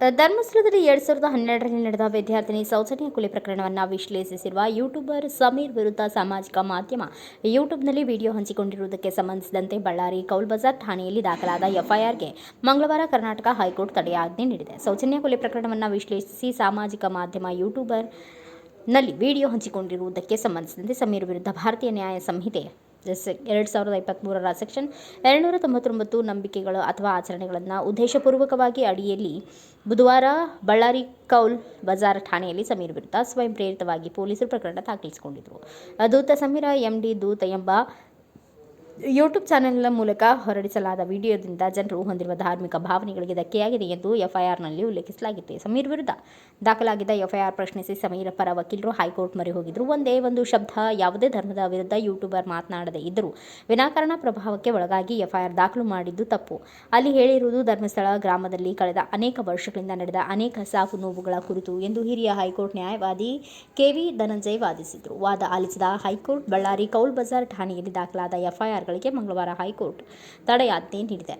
ಧರ್ಮಸ್ಥಳದಲ್ಲಿ ಎರಡ್ ಸಾವಿರದ ಹನ್ನೆರಡರಲ್ಲಿ ನಡೆದ ವಿದ್ಯಾರ್ಥಿನಿ ಸೌಜನ್ಯ ಕೊಲೆ ಪ್ರಕರಣವನ್ನು ವಿಶ್ಲೇಷಿಸಿರುವ ಯೂಟ್ಯೂಬರ್ ಸಮೀರ್ ವಿರುದ್ಧ ಸಾಮಾಜಿಕ ಮಾಧ್ಯಮ ಯೂಟ್ಯೂಬ್ನಲ್ಲಿ ವಿಡಿಯೋ ಹಂಚಿಕೊಂಡಿರುವುದಕ್ಕೆ ಸಂಬಂಧಿಸಿದಂತೆ ಬಳ್ಳಾರಿ ಕೌಲ್ ಬಜಾರ್ ಠಾಣೆಯಲ್ಲಿ ದಾಖಲಾದ ಎಫ್ಐಆರ್ಗೆ ಮಂಗಳವಾರ ಕರ್ನಾಟಕ ಹೈಕೋರ್ಟ್ ತಡೆಯಾಜ್ಞೆ ನೀಡಿದೆ. ಸೌಜನ್ಯ ಕೊಲೆ ಪ್ರಕರಣವನ್ನು ವಿಶ್ಲೇಷಿಸಿ ಸಾಮಾಜಿಕ ಮಾಧ್ಯಮ ಯೂಟ್ಯೂಬರ್ನಲ್ಲಿ ವಿಡಿಯೋ ಹಂಚಿಕೊಂಡಿರುವುದಕ್ಕೆ ಸಂಬಂಧಿಸಿದಂತೆ ಸಮೀರ್ ವಿರುದ್ಧ ಭಾರತೀಯ ನ್ಯಾಯ ಸಂಹಿತೆ ಎರಡು ಸಾವಿರದ ಇಪ್ಪತ್ತ್ಮೂರರ ಸೆಕ್ಷನ್ ಎರಡುನೂರ ತೊಂಬತ್ತೊಂಬತ್ತು ನಂಬಿಕೆಗಳು ಅಥವಾ ಆಚರಣೆಗಳನ್ನು ಉದ್ದೇಶಪೂರ್ವಕವಾಗಿ ಅಡಿಯಲ್ಲಿ ಬುಧವಾರ ಬಳ್ಳಾರಿ ಕೌಲ್ ಬಜಾರ್ ಠಾಣೆಯಲ್ಲಿ ಸಮೀರ್ ವಿರುದ್ಧ ಸ್ವಯಂ ಪ್ರೇರಿತವಾಗಿ ಪೊಲೀಸರು ಪ್ರಕರಣ ದಾಖಲಿಸಿಕೊಂಡಿದ್ದರು. ದೂತ ಸಮೀರ, ಎಂಡಿ ದೂತ ಎಂಬ ಯೂಟ್ಯೂಬ್ ಚಾನೆಲ್ನ ಮೂಲಕ ಹೊರಡಿಸಲಾದ ವಿಡಿಯೋದಿಂದ ಜನರು ಹೊಂದಿರುವ ಧಾರ್ಮಿಕ ಭಾವನೆಗಳಿಗೆ ಧಕ್ಕೆಯಾಗಿದೆ ಎಂದು ಎಫ್ಐಆರ್ನಲ್ಲಿ ಉಲ್ಲೇಖಿಸಲಾಗಿದೆ. ಸಮೀರ್ ವಿರುದ್ಧ ದಾಖಲಾಗಿದ್ದ ಎಫ್ಐಆರ್ ಪ್ರಶ್ನಿಸಿ ಸಮೀರ್ ಪರ ವಕೀಲರು ಹೈಕೋರ್ಟ್ ಮೊರೆ ಹೋಗಿದ್ದರು ಒಂದೇ ಒಂದು ಶಬ್ದ, ಯಾವುದೇ ಧರ್ಮದ ವಿರುದ್ಧ ಯೂಟ್ಯೂಬರ್ ಮಾತನಾಡದೇ ಇದ್ದರು. ವಿನಾಕಾರಣ ಪ್ರಭಾವಕ್ಕೆ ಒಳಗಾಗಿ ಎಫ್ಐಆರ್ ದಾಖಲು ಮಾಡಿದ್ದು ತಪ್ಪು. ಅಲ್ಲಿ ಹೇಳಿರುವುದು ಧರ್ಮಸ್ಥಳ ಗ್ರಾಮದಲ್ಲಿ ಕಳೆದ ಅನೇಕ ವರ್ಷಗಳಿಂದ ನಡೆದ ಅನೇಕ ಸಾವು ನೋವುಗಳ ಕುರಿತು ಎಂದು ಹಿರಿಯ ಹೈಕೋರ್ಟ್ ನ್ಯಾಯವಾದಿ ಕೆವಿ ಧನಂಜಯ್ ವಾದಿಸಿದರು. ವಾದ ಆಲಿಸಿದ ಹೈಕೋರ್ಟ್, ಬಳ್ಳಾರಿ ಕೌಲ್ ಬಜಾರ್ ಠಾಣೆಯಲ್ಲಿ ದಾಖಲಾದ ಎಫ್ಐಆರ್ಗಳಿಗೆ ಮಂಗಳವಾರ ಹೈಕೋರ್ಟ್ ತಡೆಯಾಜ್ಞೆ ನೀಡಿದೆ.